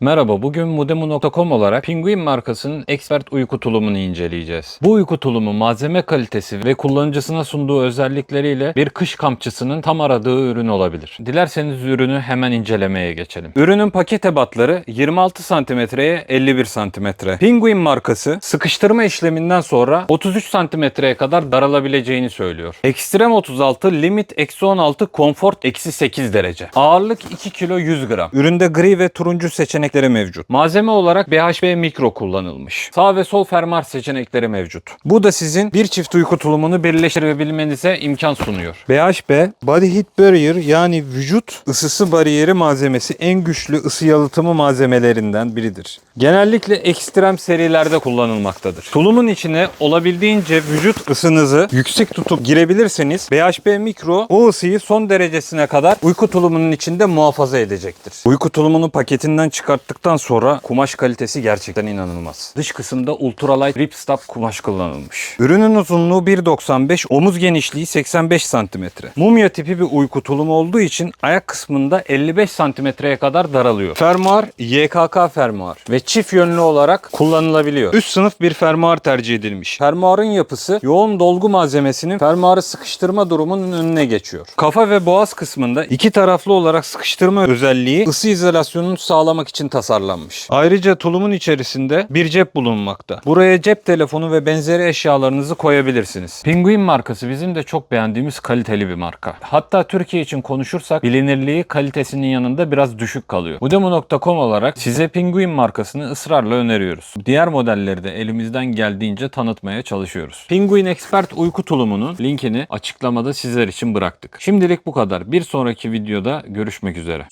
Merhaba, bugün Mudemu.com olarak Penguin markasının Expert uyku tulumunu inceleyeceğiz. Bu uyku tulumu malzeme kalitesi ve kullanıcısına sunduğu özellikleriyle bir kış kampçısının tam aradığı ürün olabilir. Dilerseniz ürünü hemen incelemeye geçelim. Ürünün paket ebatları 26 santimetreye 51 santimetre. Penguin markası sıkıştırma işleminden sonra 33 santimetreye kadar daralabileceğini söylüyor. Ekstrem 36, limit eksi 16, comfort eksi 8 derece. Ağırlık 2 kilo 100 gram. Üründe gri ve turuncu seçenekleri mevcut. Malzeme olarak BHP mikro kullanılmış. Sağ ve sol fermuar seçenekleri mevcut. Bu da sizin bir çift uyku tulumunu birleştirebilmenize imkan sunuyor. BHP Body Heat Barrier yani vücut ısısı bariyeri malzemesi en güçlü ısı yalıtımı malzemelerinden biridir. Genellikle ekstrem serilerde kullanılmaktadır. Tulumun içine olabildiğince vücut ısınızı yüksek tutup girebilirseniz BHP Mikro o ısıyı son derecesine kadar uyku tulumunun içinde muhafaza edecektir. Uyku tulumunu paketinden çıkarttıktan sonra kumaş kalitesi gerçekten inanılmaz. Dış kısımda ultralight ripstop kumaş kullanılmış. Ürünün uzunluğu 1.95, omuz genişliği 85 cm. Mumya tipi bir uyku tulumu olduğu için ayak kısmında 55 santimetreye kadar daralıyor. Fermuar YKK fermuar ve çift yönlü olarak kullanılabiliyor. Üst sınıf bir fermuar tercih edilmiş. Fermuarın yapısı yoğun dolgu malzemesinin fermuarı sıkıştırma durumunun önüne geçiyor. Kafa ve boğaz kısmında iki taraflı olarak sıkıştırma özelliği ısı izolasyonunu sağlamak için tasarlanmış. Ayrıca tulumun içerisinde bir cep bulunmakta. Buraya cep telefonu ve benzeri eşyalarınızı koyabilirsiniz. Penguin markası bizim de çok beğendiğimiz kaliteli bir marka. Hatta Türkiye için konuşursak bilinirliği kalitesinin yanında biraz düşük kalıyor. Udemy.com olarak size Penguin markasını ısrarla öneriyoruz. Diğer modelleri de elimizden geldiğince tanıtmaya çalışıyoruz. Penguin Expert uyku tulumunun linkini açıklamada sizler için bıraktık. Şimdilik bu kadar. Bir sonraki videoda görüşmek üzere.